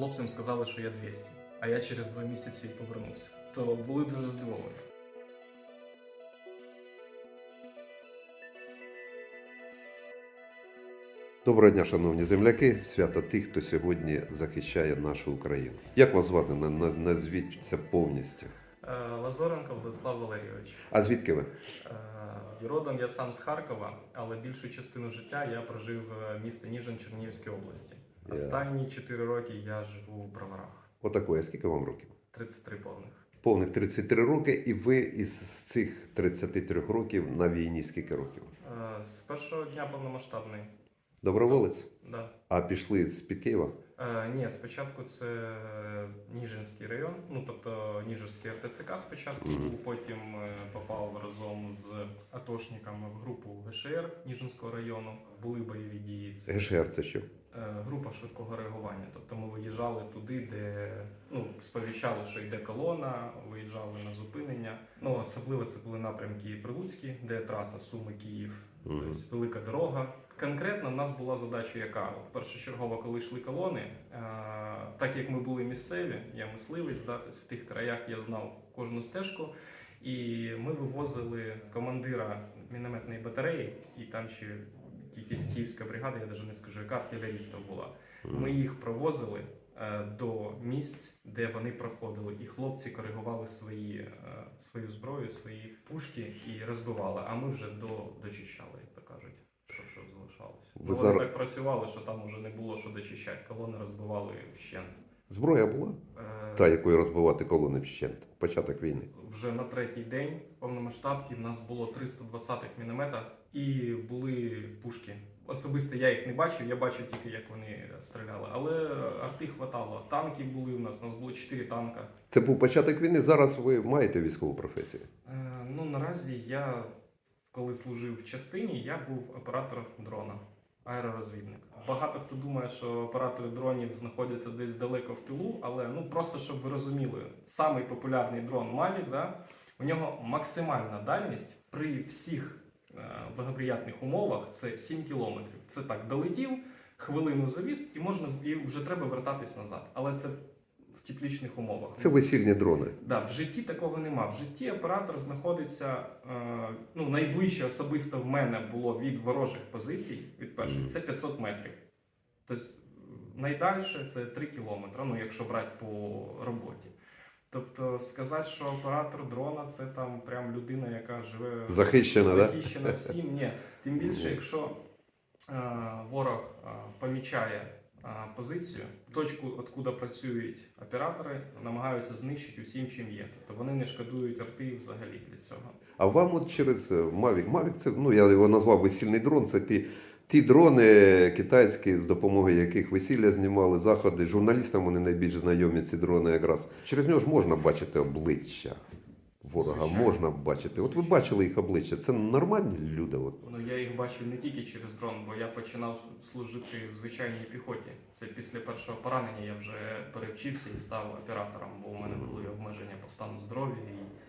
хлопцям сказали, що я 200, а я через два місяці повернувся. То були дуже здивовані. Доброго дня, шановні земляки, свято тих, хто сьогодні захищає нашу Україну. Як вас звати? На- на- Назвіть це повністю. Е, Лазоренко Владислав Валерійович. А звідки ви? Е, Родом я сам з Харкова, але більшу частину життя я прожив в місті Ніжин Чернігівської області. Останні 4 роки я живу в Броварах. Отакої, а скільки вам років? 33 повних. Повних 33 роки, і ви із цих 33 років на війні скільки років? Е, З першого дня повномасштабний. Доброволець? Да. А пішли з під Києва? Е, ні, спочатку це Ніжинський район, ну тобто Ніжинський РТЦК спочатку, був, потім е, попав разом з атошниками в групу ГШР Ніжинського району. Були бойові дії. ГШР це що? Е, група швидкого реагування. Тобто ми виїжджали туди, де ну сповіщали, що йде колона, виїжджали на зупинення. Ну особливо це були напрямки Прилуцькі, де траса Суми Київ. Тобто велика дорога. Конкретно в нас була задача, яка першочергово, коли йшли колони, е, так як ми були місцеві, я мисливець, да, в тих краях я знав кожну стежку. І ми вивозили командира мінометної батареї, і там ще якась київська бригада, я навіть не скажу, яка артилерійська була. Ми їх провозили е, до місць, де вони проходили, і хлопці коригували свої, е, свою зброю, свої пушки і розбивали. А ми вже до, дочищали, як то кажуть, що, що залишалось. Ви Ви зараз- так працювали, що там вже не було що дочищати. Колони розбивали вщент. Зброя була? Е, Та, якою розбивати колони вщент. Початок війни. Вже на третій день повномасштабки в нас було 320-х міномета і були пушки. Особисто я їх не бачив, я бачив тільки, як вони стріляли. Але арти хватало. Танки були у нас, у нас було 4 танка. Це був початок війни. Зараз ви маєте військову професію. Е, ну наразі я, коли служив в частині, я був оператор дрона, аеророзвідник. Багато хто думає, що оператори дронів знаходяться десь далеко в тилу, але ну просто щоб ви розуміли, самий популярний дрон Mavic, да, у нього максимальна дальність при всіх е, благоприятних умовах це 7 кілометрів. Це так, долетів, хвилину завіз, і можна і вже треба вертатись назад. Але це в теплічних умовах. Це весільні дрони. Да, в житті такого нема. В житті оператор знаходиться е, ну, найближче особисто в мене було від ворожих позицій, від перших, Мгм. це 500 метрів. Тобто найдальше це 3 кілометри, ну якщо брати по роботі. Тобто сказати, що оператор дрона це там прям людина, яка живе Захищена, да? всім. Ні. Тим більше, якщо е, ворог е, помічає позицію, точку, откуда працюють оператори, намагаються знищити усім, чим є. Тобто вони не шкодують арти взагалі для цього. А вам от через е, Mavic, Mavic це, ну я його назвав весільний дрон, це ті, ті дрони китайські, з допомогою яких весілля знімали заходи. Журналістам вони найбільш знайомі ці дрони якраз. Через нього ж можна бачити обличчя ворога, Звичайно. можна бачити. От ви бачили їх обличчя. Це нормальні люди. От. Ну я їх бачив не тільки через дрон, бо я починав служити в звичайній піхоті. Це після першого поранення я вже перевчився і став оператором, бо у мене були обмеження по стану здоров'я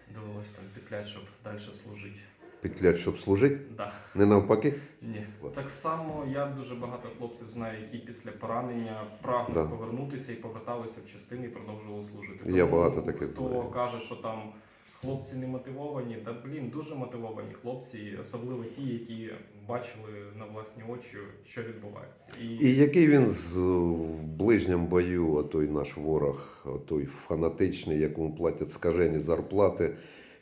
і довелося там петлять, щоб далі служити. Петлять, щоб служити, Да. не навпаки. Ні, От. так само я дуже багато хлопців знаю, які після поранення прагнуть Да. повернутися і поверталися в частини і продовжували служити. Я багато таких хто знаю. каже, що там хлопці не мотивовані, та блін, дуже мотивовані хлопці, особливо ті, які бачили на власні очі, що відбувається. І, І який він з, в ближньому бою, отой наш ворог, отой фанатичний, якому платять скажені зарплати,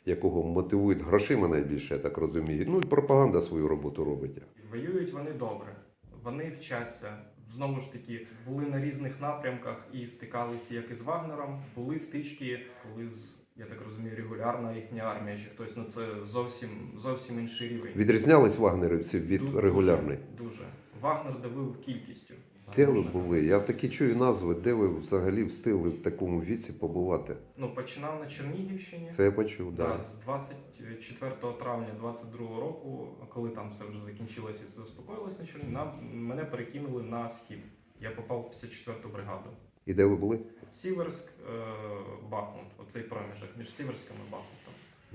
якого мотивують грошима найбільше, я так розумію. Ну і пропаганда свою роботу робить. воюють вони добре, вони вчаться. Знову ж таки, були на різних напрямках і стикалися як із Вагнером. Були стички, коли з я так розумію, регулярна їхня армія чи хтось. Ну це зовсім зовсім інший рівень. Відрізнялись вагнерівці від Ду- регулярної. Дуже, дуже. Вагнер давив кількістю. Де ви можна були? казати. Я такі чую назви, де ви взагалі встигли в такому віці побувати. Ну починав на Чернігівщині. Це я почув, Да, да. з 24 травня 22 року, коли там все вже закінчилося і все заспокоїлось на Чернігів, нам мене перекинули на схід. Я попав в 54-ту бригаду. І де ви були? Сіверськ, е, Бахмут, оцей проміжок між Сіверськом і Бахмутом.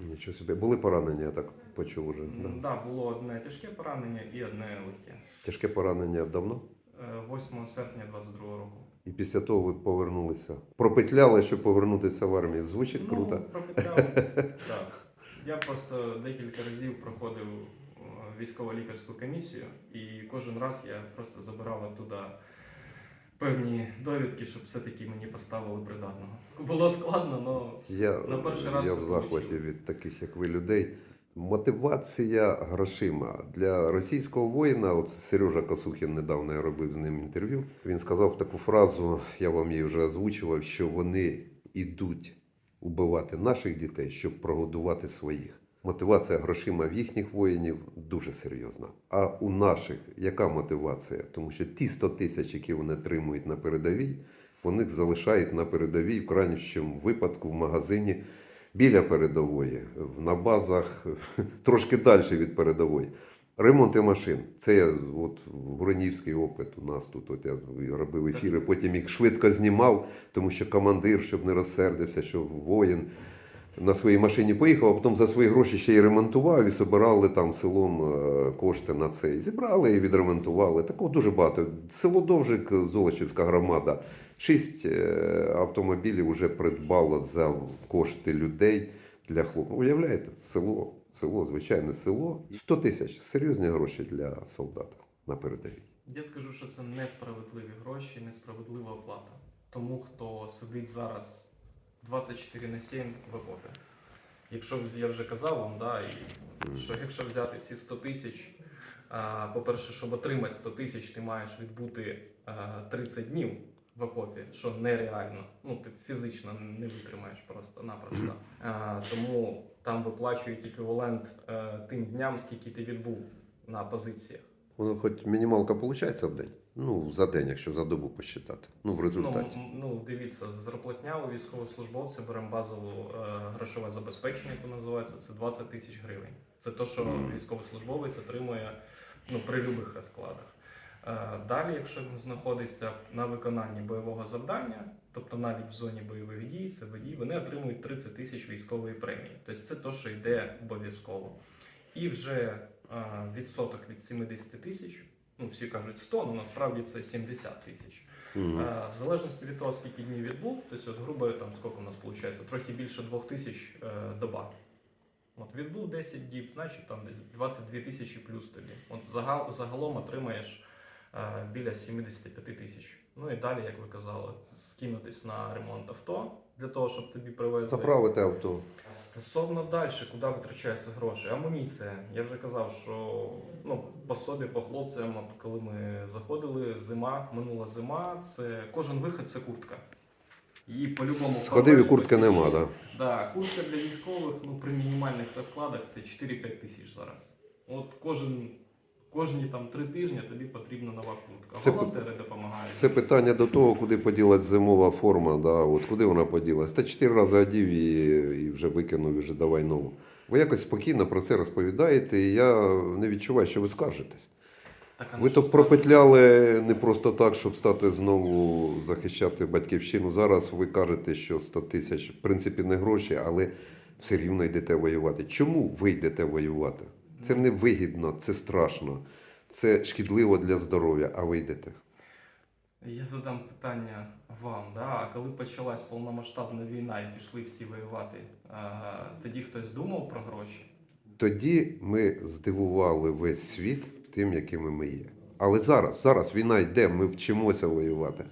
Нічого собі. Були поранення, я так почув уже. М, Да. Було одне тяжке поранення і одне легке. Тяжке поранення давно? Е, 8 серпня 22 року. І після того ви повернулися. Пропетляли, щоб повернутися в армію. Звучить круто. Ну, пропетляв. так. Я просто декілька разів проходив е, військово-лікарську комісію, і кожен раз я просто забирав оттуда певні довідки, щоб все-таки мені поставили придатного. Було складно, але Я, на перший раз я в захваті получилось. від таких, як ви, людей. Мотивація грошима для російського воїна. От Сережа Касухін недавно я робив з ним інтерв'ю. Він сказав таку фразу, я вам її вже озвучував, що вони йдуть убивати наших дітей, щоб прогодувати своїх. Мотивація грошима в їхніх воїнів дуже серйозна. А у наших яка мотивація? Тому що ті 100 тисяч, які вони отримують на передовій, вони залишають на передовій в крайнішому випадку в магазині біля передової, на базах трошки далі від передової. Ремонти машин. Це я от Воронівський опит у нас тут. От я робив ефіри, потім їх швидко знімав, тому що командир, щоб не розсердився, що воїн на своїй машині поїхав, а потім за свої гроші ще й ремонтував і збирали там селом е, кошти на це. Зібрали і відремонтували. Такого дуже багато. Село Довжик, Золочівська громада. Шість е, автомобілів вже придбало за кошти людей для хлопців. Уявляєте, село, село, звичайне село. 100 тисяч серйозні гроші для солдата на передовій. Я скажу, що це несправедливі гроші, несправедлива оплата. Тому хто сидить зараз 24 на 7 в окопі. Якщо я вже казав вам, да, і що якщо взяти ці 100 тисяч, по-перше, щоб отримати 100 тисяч, ти маєш відбути 30 днів в окопі, що нереально. Ну, ти фізично не витримаєш просто-напросто. Тому там виплачують еквівалент е, тим дням, скільки ти відбув на позиціях. Воно хоч мінімалка виходить в день? Ну, за день, якщо за добу посчитати. Ну, в результаті. Ну, ну дивіться, зарплатня у військовослужбовця беремо базову е, грошове забезпечення, яке називається, це 20 тисяч гривень. Це те, що Мгм. військовослужбовець отримує ну, при будь-яких розкладах. Е, далі, якщо він знаходиться на виконанні бойового завдання, тобто навіть в зоні бойових дій, це водій, вони отримують 30 тисяч військової премії. Тобто це те, що йде обов'язково. І вже відсоток від 70 тисяч, ну всі кажуть 100, але насправді це 70 тисяч. Мгм. Е, В залежності від того, скільки днів відбув, тобто, от, грубо там скільки у нас виходить, трохи більше 2 тисяч е, доба. От відбув 10 діб, значить там десь 22 тисячі плюс тобі. От загал, загалом отримаєш е, біля 75 тисяч. Ну і далі, як ви казали, скинутись на ремонт авто для того, щоб тобі привезли. Заправити авто. Стосовно далі, куди витрачаються гроші? Амуніція. Я вже казав, що ну, по собі, по хлопцям, от коли ми заходили, зима, минула зима, це кожен вихід це куртка. Її по-любому Сходив і куртки нема, так? Да, куртка для військових ну, при мінімальних розкладах це 4-5 тисяч зараз. От кожен, кожні там три тижні тобі потрібна нова куртка. Це Волонтери допомагають. Це питання до того, куди поділась зимова форма, да, от куди вона поділась. Та чотири рази одів і, і вже викинув, і вже давай нову. Ви якось спокійно про це розповідаєте, і я не відчуваю, що ви скаржитесь. Так, Ви то пропетляли не просто так, щоб стати знову захищати батьківщину. Зараз ви кажете, що 100 тисяч в принципі не гроші, але все рівно йдете воювати. Чому ви йдете воювати? Це не вигідно, це страшно, це шкідливо для здоров'я, а ви йдете. Я задам питання вам. Да? А коли почалась повномасштабна війна і пішли всі воювати, а, тоді хтось думав про гроші? Тоді ми здивували весь світ тим, якими ми є. Але зараз, зараз війна йде, ми вчимося воювати.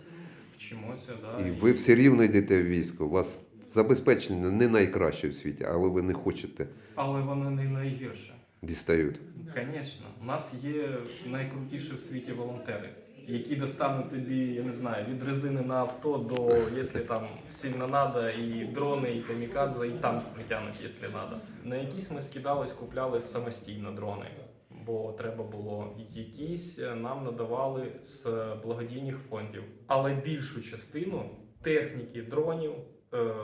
Вчимося, да? І ви все рівно йдете в військо. У вас забезпечення не найкраще в світі, але ви не хочете Але воно не найгірше. Дістають. Звісно, у нас є найкрутіші в світі волонтери, які достануть тобі, я не знаю, від резини на авто до, якщо там сильно треба, і дрони, і камікадзе, і танк притягнуть, якщо треба. На якісь ми скидались, купляли самостійно дрони, бо треба було. Якісь е, нам надавали з благодійних фондів. Але більшу частину техніки, дронів,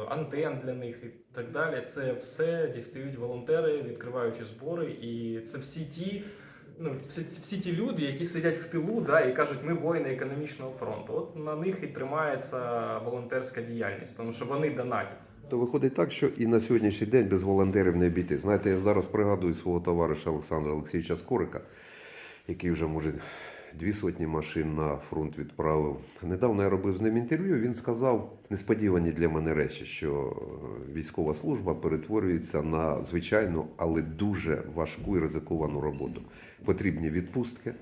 антен для них і так далі. Це все дістають волонтери, відкриваючи збори, і це всі ті. Ну, всі, всі ті люди, які сидять в тилу, да, і кажуть, ми воїни економічного фронту. От на них і тримається волонтерська діяльність, тому що вони донатять. То виходить так, що і на сьогоднішній день без волонтерів не обійти. Знаєте, я зараз пригадую свого товариша Олександра Олексійовича Скорика, який вже може дві сотні машин на фронт відправив. Недавно я робив з ним інтерв'ю. Він сказав несподівані для мене речі, що е, військова служба перетворюється на звичайну, але дуже важку і ризиковану роботу. Потрібні відпустки,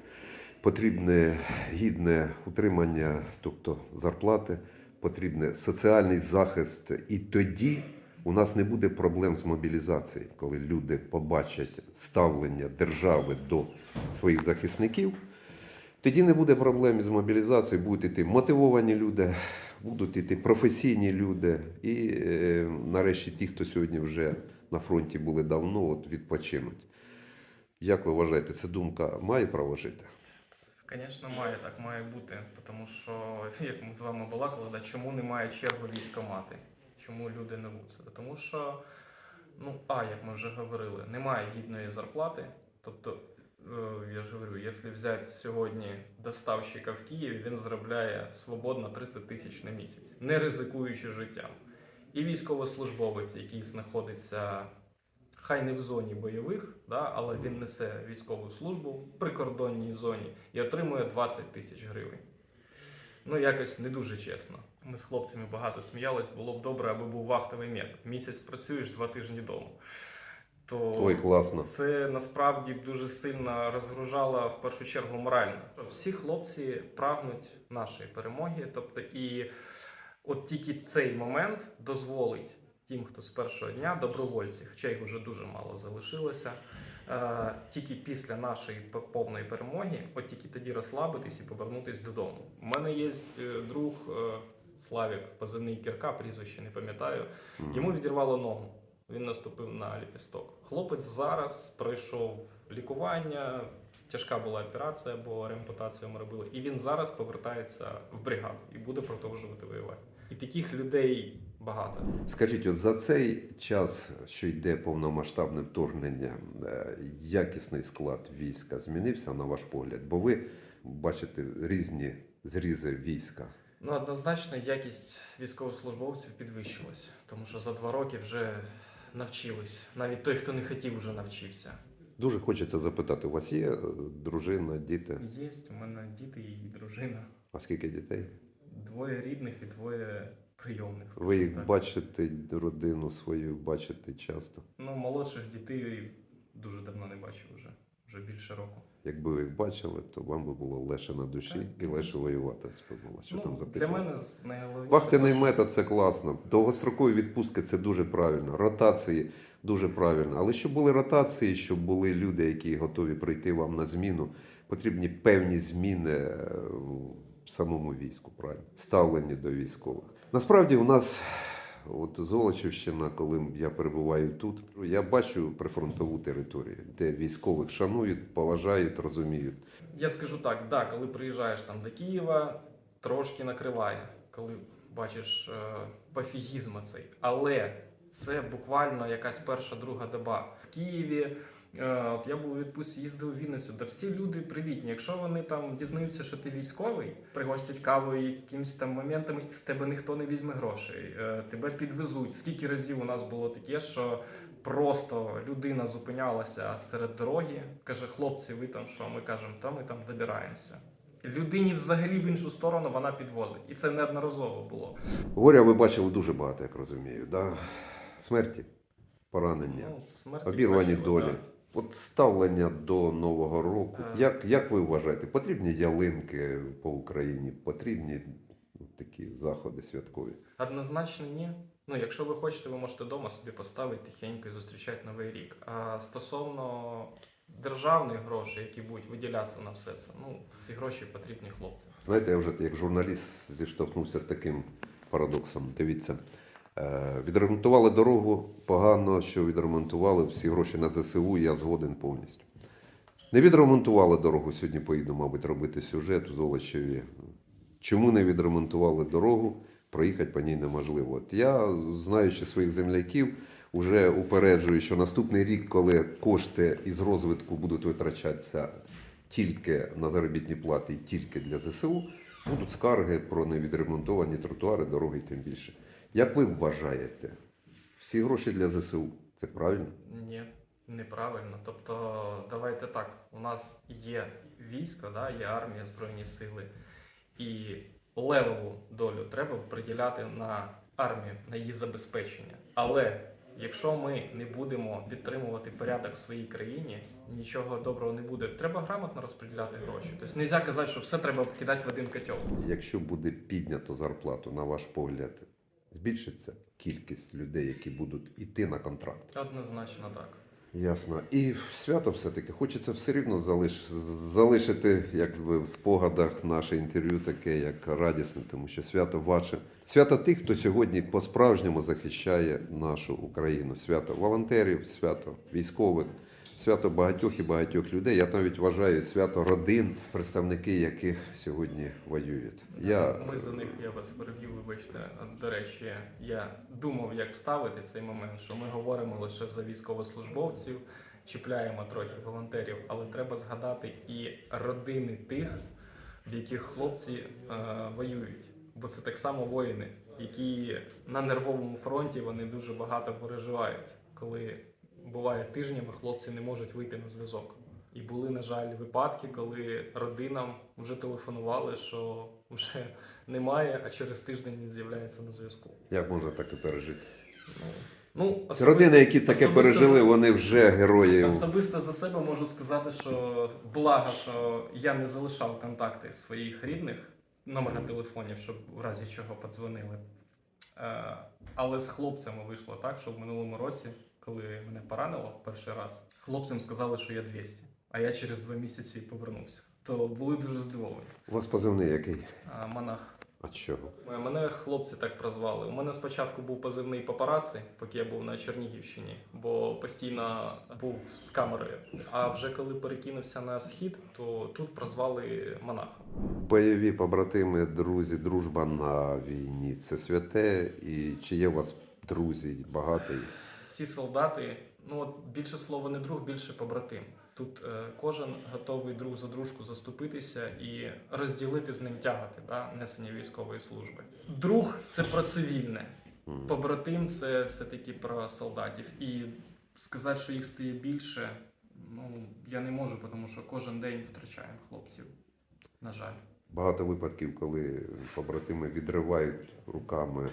потрібне гідне утримання, тобто зарплати, потрібне соціальний захист. І тоді у нас не буде проблем з мобілізацією, коли люди побачать ставлення держави до своїх захисників. Тоді не буде проблем із мобілізацією, будуть йти мотивовані люди, будуть йти професійні люди. І е, нарешті ті, хто сьогодні вже на фронті були давно, от відпочинуть. Як ви вважаєте, ця думка має право жити? Звісно, має так має бути, тому що як ми з вами балакали, да, чому немає черги військомати? Чому люди не вуться? Тому що, ну, а, як ми вже говорили, немає гідної зарплати. Тобто, я ж говорю, якщо взяти сьогодні доставщика в Києві, він заробляє свободно 30 тисяч на місяць, не ризикуючи життям. І військовослужбовець, який знаходиться хай не в зоні бойових, да, але він несе військову службу в прикордонній зоні і отримує 20 тисяч гривень. Ну, якось не дуже чесно. Ми з хлопцями багато сміялись, було б добре, аби був вахтовий метод. Місяць працюєш, два тижні вдома. То Ой, класно. це насправді дуже сильно розгружало в першу чергу морально. Всі хлопці прагнуть нашої перемоги. Тобто, і от тільки цей момент дозволить тим, хто з першого дня добровольці, хоча їх вже дуже мало залишилося. е, Тільки після нашої повної перемоги, от тільки тоді розслабитись і повернутись додому. У мене є е, друг е, Славік, позивний Кірка, прізвище не пам'ятаю. Йому відірвало ногу. Він наступив на ліпісток. Хлопець зараз пройшов лікування, тяжка була операція, бо реампутацію ми робили. І він зараз повертається в бригаду і буде продовжувати воювати. І таких людей багато. Скажіть, от за цей час, що йде повномасштабне вторгнення, е, якісний склад війська змінився на ваш погляд? Бо ви бачите різні зрізи війська. Ну, однозначно, якість військовослужбовців підвищилась, тому що за два роки вже навчились. Навіть той, хто не хотів, вже навчився. Дуже хочеться запитати: у вас є е, дружина, діти? Є у мене діти і дружина. А скільки дітей? Двоє рідних і двоє прийомних. Ви їх так. бачите, родину свою бачите часто. Ну, молодших дітей дуже давно не бачив вже, вже більше року. Якби ви їх бачили, то вам би було легше на душі Так, і легше воювати. Сподобалося. Що ну, там для мене з- найголовніше. Вахтяний що- метод це класно. Довгострокові відпустки це дуже правильно. Ротації дуже правильно. Але щоб були ротації, щоб були люди, які готові прийти вам на зміну, потрібні певні зміни е, в самому війську, правильно? Ставлення до військових. Насправді, у нас. От Золочівщина, коли я перебуваю тут, я бачу прифронтову територію, де військових шанують, поважають, розуміють. Я скажу так, да, коли приїжджаєш там до Києва, трошки накриває, коли бачиш е, пофігізм цей. Але це буквально якась перша друга доба. В Києві. Е, От я був у відпустці, їздив у Вінницю, де всі люди привітні. Якщо вони там дізнаються, що ти військовий, пригостять кавою і якимись там моментами, з тебе ніхто не візьме грошей, е, тебе підвезуть. Скільки разів у нас було таке, що просто людина зупинялася серед дороги, каже: хлопці, ви там що? Ми кажемо, та ми там добираємося. Людині взагалі в іншу сторону вона підвозить. І це неодноразово було. Горя ви бачили дуже багато, як розумію. Да? Смерті, поранення. Ну, смерть Обірвані бачили, долі. да. От ставлення до Нового року. Е. Як, як ви вважаєте, потрібні ялинки по Україні? Потрібні такі заходи святкові? Однозначно ні. Ну, якщо ви хочете, ви можете вдома собі поставити тихенько і зустрічати новий рік. А стосовно державних грошей, які будуть виділятися на все це, ну ці гроші потрібні хлопцям. Знаєте, я вже як журналіст зіштовхнувся з таким парадоксом. Дивіться, відремонтували дорогу погано, що відремонтували всі гроші на ЗСУ, я згоден повністю. Не відремонтували дорогу. Сьогодні поїду, мабуть, робити сюжет у Золочеві. Чому не відремонтували дорогу? Проїхати по ній неможливо. От я, знаючи своїх земляків, вже упереджую, що наступний рік, коли кошти із розвитку будуть витрачатися тільки на заробітні плати і тільки для ЗСУ, будуть скарги про невідремонтовані тротуари, дороги і тим більше. Як ви вважаєте, всі гроші для ЗСУ це правильно? Ні. неправильно. Тобто, давайте так, у нас є військо, да, є армія, збройні сили, і левову долю треба приділяти на армію, на її забезпечення. Але якщо ми не будемо підтримувати порядок в своїй країні, нічого доброго не буде. Треба грамотно розподіляти гроші. Тобто, не можна казати, що все треба кидати в один котел. Якщо буде піднято зарплату, на ваш погляд, збільшиться кількість людей, які будуть йти на контракт. Однозначно так. Ясно. І свято все-таки хочеться все рівно залиш... залишити якби в спогадах наше інтерв'ю таке, як радісне, тому що свято ваше. Свято тих, хто сьогодні по-справжньому захищає нашу Україну. Свято волонтерів, свято військових, свято багатьох і багатьох людей. Я навіть вважаю свято родин, представники яких сьогодні воюють. Я Ми за них, я вас переб'ю, вибачте. До речі, я думав, як вставити цей момент, що ми говоримо лише за військовослужбовців, чіпляємо трохи волонтерів, але треба згадати і родини тих, в яких хлопці е, воюють. Бо це так само воїни, які на нервовому фронті вони дуже багато переживають, коли буває тижнями, хлопці не можуть вийти на зв'язок. І були, на жаль, випадки, коли родинам вже телефонували, що вже немає, а через тиждень він з'являється на зв'язку. як можна таке пережити? Ну, ну родини, які таке пережили, за- вони вже герої. Особисто за себе можу сказати, що благо, що я не залишав контакти своїх рідних, номера телефонів, щоб в разі чого подзвонили. Е, Але з хлопцями вийшло так, що в минулому році, коли мене поранило перший раз, хлопцям сказали, що я 200, а я через два місяці повернувся. То були дуже здивовані. У вас позивний який? А, Монах. А чого? Е, Мене хлопці так прозвали. У мене спочатку був позивний папараці, поки я був на Чернігівщині, бо постійно був з камерою. А вже коли перекинувся на схід, то тут прозвали монахом. Бойові побратими, друзі, дружба на війні це святе. І чи є у вас друзі багато? їх? Всі солдати, ну от більше слова не друг, більше побратим. Тут е, кожен готовий друг за дружку заступитися і розділити з ним тягати да, несення військової служби. Друг це про цивільне. Побратим це все-таки про солдатів. І сказати, що їх стає більше, ну я не можу, тому що кожен день втрачаємо хлопців. На жаль. Багато випадків, коли побратими відривають руками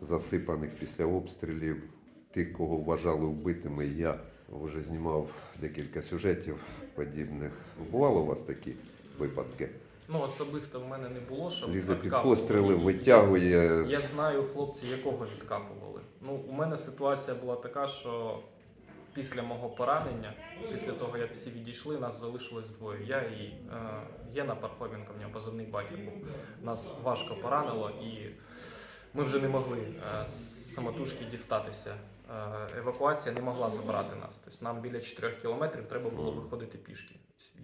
засипаних після обстрілів тих, кого вважали вбитими. Я вже знімав декілька сюжетів подібних. Бувало у вас такі випадки? Ну особисто в мене не було, щоб Лізе під відкапували. постріли, витягує. Я знаю хлопців, якого відкапували. Ну, у мене ситуація була така, що після мого поранення, після того як всі відійшли, нас залишилось двоє. Я і е, Єна Пархоменко, в нього позивний батьків був. Нас важко поранило, і ми вже не могли е, з самотужки дістатися. Е, евакуація не могла забрати нас. Тобто нам біля 4 кілометрів треба було виходити пішки.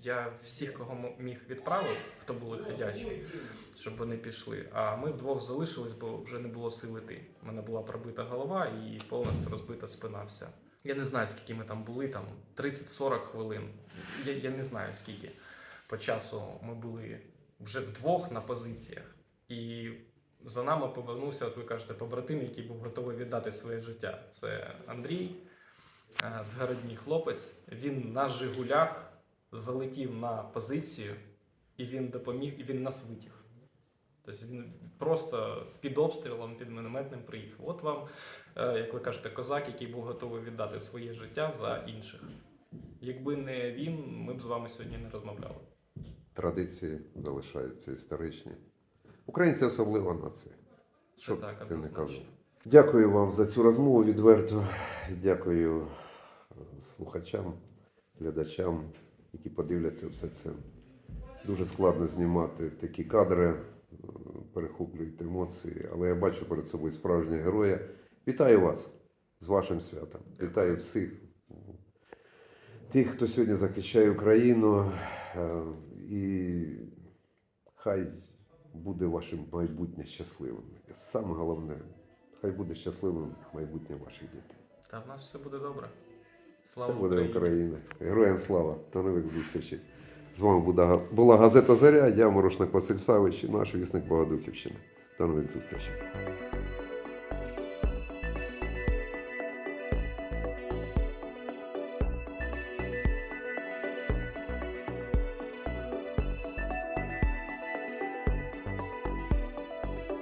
Я всіх, кого міг відправив, хто були ходячі, щоб вони пішли. А ми вдвох залишились, бо вже не було сил іти. У мене була пробита голова і повністю розбита спина вся. Я не знаю, скільки ми там були, там 30-40 хвилин. Я, я не знаю скільки. По часу ми були вже вдвох на позиціях. І за нами повернувся, от ви кажете, побратим, який був готовий віддати своє життя. Це Андрій, е, згородній хлопець. Він на Жигулях залетів на позицію, і він допоміг, і він нас витяг. Тобто він просто під обстрілом, під мінометним приїхав. От вам, е, як ви кажете, козак, який був готовий віддати своє життя за інших. Якби не він, ми б з вами сьогодні не розмовляли. Традиції залишаються історичні. Українці особлива нація. Що так, ти не казав. Дякую вам за цю розмову відверто. Дякую е, слухачам, глядачам, які подивляться все це. Дуже складно знімати такі кадри, е, перехоплюють емоції, але я бачу перед собою справжнього героя. Вітаю вас з вашим святом. Вітаю всіх тих, хто сьогодні захищає Україну. Е, І хай буде ваше майбутнє щасливим. Саме головне, хай буде щасливим майбутнє ваших дітей. Та в нас все буде добре. Слава буде Україні! Україна. Героям слава. До нових зустрічей. З вами була газета Заря. Я Морошник Василь Савич наш вісник Богодухівщини. До нових зустрічей.